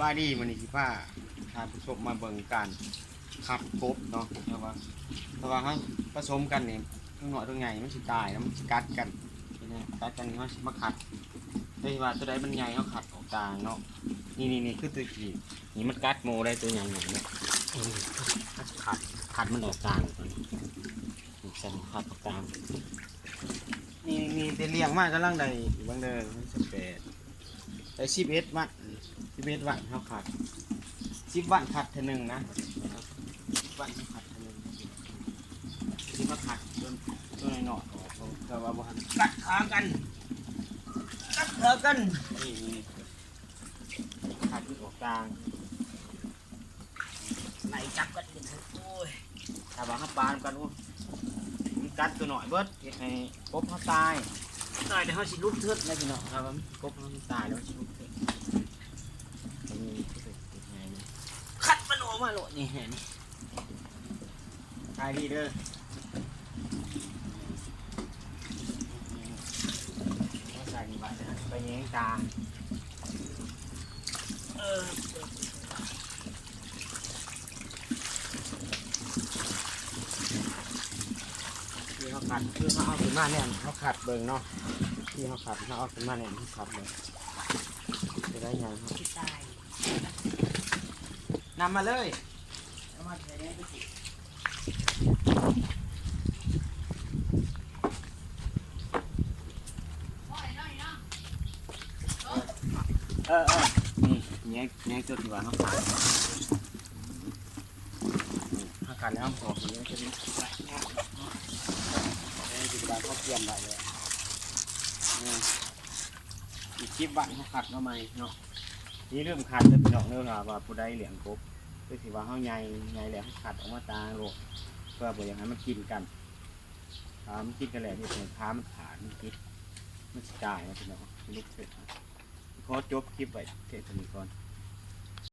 บายดีมันนี่สิผ้าทานผู้ชมมาเบิ่งการขัดกบเนาะแต่ว่าแต่ว่าเขาผสมกันเนี่ยทั้งหน่อยทั้งใหญ่มันสิตายแล้วมันสิกัดกันนี่นะกัดกันนี่มันมาขัดแต่ว่าตัวใดมันใหญ่เขาขัดออกกลางเนาะนี่นี่นี่คือตัวที่นี่มันกัดโมได้ตัวใหญ่หน่อยเนาะขัดขัดมันออกกลางก่อนนี่สั่นขัดออกกลางนี่นี่แต่เลี้ยงมากกำลังได้บางเด้อมันสิบแปดได้สิบเอ็ดวัตสิบ เอ็ดวัตเขาขาดสิบวัตขาดเท่านึงนะสิบวัตเขาดเท่านึงสิบวัตขาดจนจนในหนอดออกเขาแต่ว่าบ้านกัดขากันกัดขากันนี่นี่ขาดที่ออกกลางไหนจับกันโอ้ยถ้าว่าเขาปานกันโอ้มันกัดตัวหน่อยเบิดเฮ็ดให้พบเขาตายตายเดี๋ยวเขาสิลุกเทิดนะพี่น้องครับผมกบเขาตายแล้วสิลุกเทิดอันนี้ก็เป็นเป็นไงเนี่ยคัด มันออกมาโหลดนี่เห็นตายดีเด้อว่าใส่นี่บัดนะไปแยงตาเออที่เขาขัดคือเขาเอาขึ้นมาเนี่ยเขาขัดเบิ่งเนาะที่เขาขับเขาเอาขึ้นมาเนี่ยเขาขับเลยจะได้ยังครับที่ตา นำมาเลยเอามาใส่ได้สิเออเออนี่แง่แง่จุดดีกว่าเขาขัดเขาขัดแล้วพอคนนี้จะมีนี่จุดการเขาเตรียมไว้เลยอีกคลิปวันเขาขัดมาใหม่เนาะนี่เริ่มขัดแล้วพี่น้องเริ่มว่าผู้ใดเหลี่ยงกบ คือสิว่าเขาใหญ่ใหญ่แล้วเฮาขัดออกมาตาโลกเพื่อบ่อย่างนั้นมันกินกันถามันกินกันแหละนี่เป็นท้ามันขาดมันกินมันสิตายนะพี่น้องลูกเสร็จขอจบคลิปไว้เท่านี้ก่อน